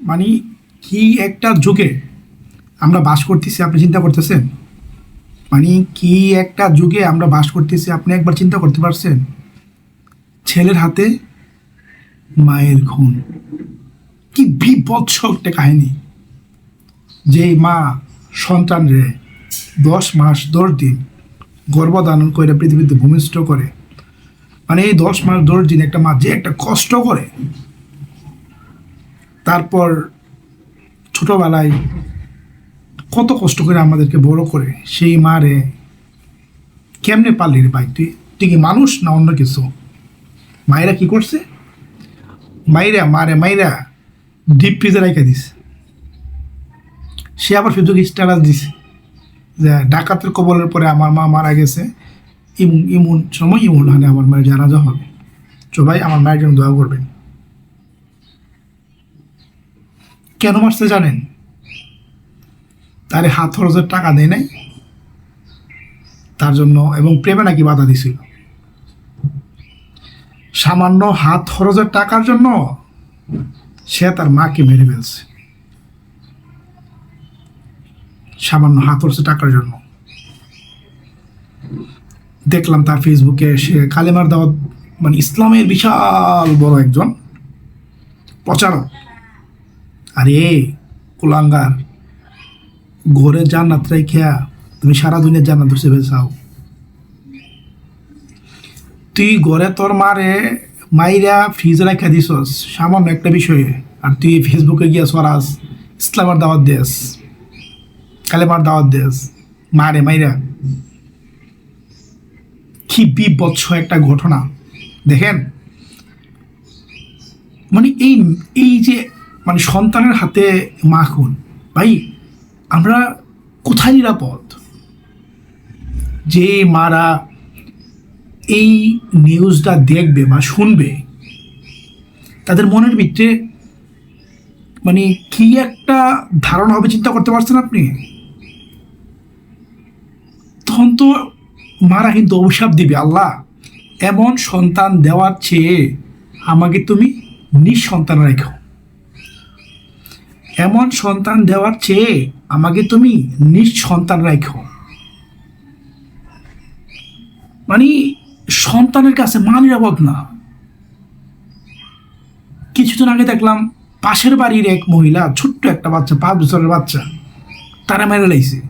মানে কি একটা যুগে আমরা বাস করতেছি, আপনি চিন্তা করতেছেন? মানে কি একটা যুগে আমরা বাস করতেছি, আপনি একবার চিন্তা করতে পারছেন? ছেলের হাতে মায়ের খুন। কি বিপৎস একটা কাহিনী। যে মা সন্তানরে দশ মাস, দশ দিন গর্ভধারণ করে পৃথিবীতে ভূমিষ্ঠ করে মানে এই দশ মাস, দশ দিন একটা মা যে একটা কষ্ট করে তারপর ছোটবেলায় কত কষ্ট করে আমাদেরকে বড় করে সেই মারে কেমনে পারলি রে ভাই? তুই তুই কি মানুষ না অন্য কিছু? মায়েরা কি করছে? মাইরা, মারে, মাইরা ডিপ ফ্রিজে রেখে দিস। সে আবার সুযোগ স্ট্যাটাস দিছে যে ডাকাতের কবলের পরে আমার মা মারা গেছে। ইমুন ইমুন সময় ইমুন হানে আমার মায়ের জানাজা হবে। সবাই আমার মায়ের জন্য দোয়া করবেন। কেন মারছে জানেন? তারে হাত খরচের টাকা দেয় নাই। তার জন্য এবং প্রেমে নাকি বাধা দিছিল। সামান্য হাত খরচের টাকার জন্য সে তার মাকে মেরে ফেলছে। সামান্য হাত খরচের টাকার জন্য। দেখলাম তার ফেসবুকে সে কালেমার দাওয়াত মানে ইসলামের বিশাল বড় একজন প্রচারক। আরে, কুলাঙ্গার, ঘরে জান্নাত খেয়া তুমি সারা দুনিয়ার জান্নাত হিসেবে চাও। তুই ঘরে তোর মারে মাইরা ফ্রিজ রেখা দিছস, সামান্য একটা বিষয়ে। আর তুই ফেসবুকে গিয়া সরাস, ইসলামের দাওয়াত দেস, কালেমার দাওয়াত দেস, মারে মাইরা। কি বিপৎস একটা ঘটনা। দেখেন? মানে এই এই যে মানে সন্তানের হাতে মা খুন ভাই, আমরা কোথায় নিরাপদ? যে মারা এই নিউজটা দেখবে বা শুনবে, তাদের মনের ভিতরে মানে কি একটা ধারণা হবে, চিন্তা করতে পারছেন আপনি? তখন তো মারা কিন্তু অভিশাপ দিবে, আল্লাহ। এমন সন্তান দেওয়ার চেয়ে আমাকে তুমি নিঃসন্তান রেখো। এমন সন্তান দেওয়ার চেয়ে আমাকে তুমি নিঃসন্তান রেখো মানে সন্তানের কাছে মা নিরাপদ না। কিছুদিন আগে দেখলাম পাশের বাড়ির এক মহিলা, ছোট্ট একটা বাচ্চা, পাঁচ বছরের বাচ্চা, তারা মেরে লাইছে।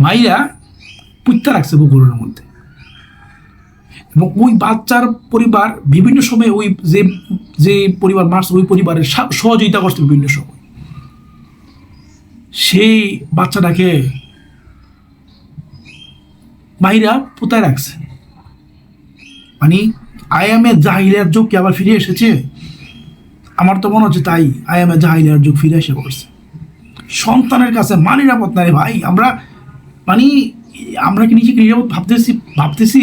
মাইরা পুত্তা রাখছে পুকুরের মধ্যে। এবং ওই বাচ্চার পরিবার বিভিন্ন সময় ওই যে যে পরিবার মারছে, ওই পরিবারের সহযোগিতা করছে বিভিন্ন সময়। সেই বাচ্চাটাকে মাহিরা পোতায় রাখছে। মানে আয়ামে জাহিলিয়ার যুগ কি আবার ফিরে এসেছে? আমার তো মনে হচ্ছে তাই আয়ামে জাহিলিয়ার যুগ ফিরে এসে পড়ছে। সন্তানের কাছে মা নিরাপদ না রে ভাই, আমরা মানে আমরা কি নিজেকে নিরাপদ ভাবতেছি ভাবতেছি?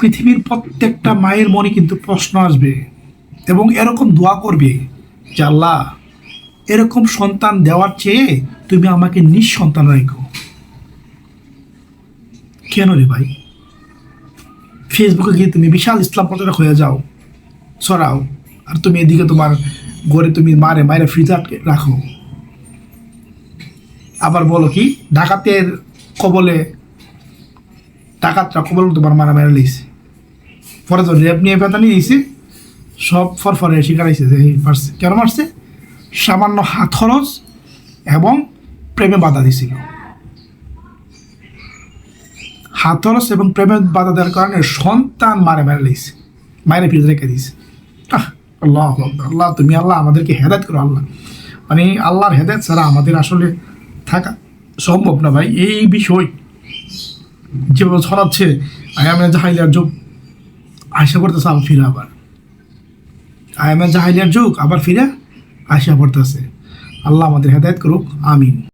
পৃথিবীর প্রত্যেকটা মায়ের মনে কিন্তু প্রশ্ন আসবে এবং এরকম দোয়া করবে যে, আল্লাহ, এরকম সন্তান দেওয়ার চেয়ে তুমি আমাকে নিঃসন্তান রাখো। কেন রে ভাই? ফেসবুকে গিয়ে তুমি বিশাল ইসলাম প্রচারক হয়ে যাও, সরাও, আর তুমি এদিকে তোমার ঘরে তুমি মারে, মায়ের ফ্রিজ আটকে রাখো। আবার বলো কি, ডাকাতের কবলে, ডাকাতরা কবল তোমার মারা মেরে লিয়েছে পরে তো রেপ নিয়ে পেতানি দিয়েছে। সব ফরফরে শিকারাইছে যে মারছে। কেন মারছে? সামান্য হাত খরচ এবং প্রেমে বাধা দিছিল হাত খরচ এবং প্রেমে বাধা দেওয়ার কারণে সন্তান মারে মেরে লিয়েছে মায়ের ফিরে রেখে দিয়েছে। আল্লাহ আল্লাহ, তুমি আল্লাহ আমাদেরকে হেদায়ত করো, আল্লাহ। মানে আল্লাহর হেদায়ত ছাড়া আমাদের আসলে থাকা সম্ভব না ভাই। এই বিষয় যেভাবে ছড়াচ্ছে আয়ামে জাহাইলিয়ার যুগ আশা করতেছে আবার ফিরে আবার। আয়ামে জাহাইলিয়ার যুগ, আবার ফিরে আশা করতেছে আল্লাহ আমাদের হেদায়ত করুক, আমিন।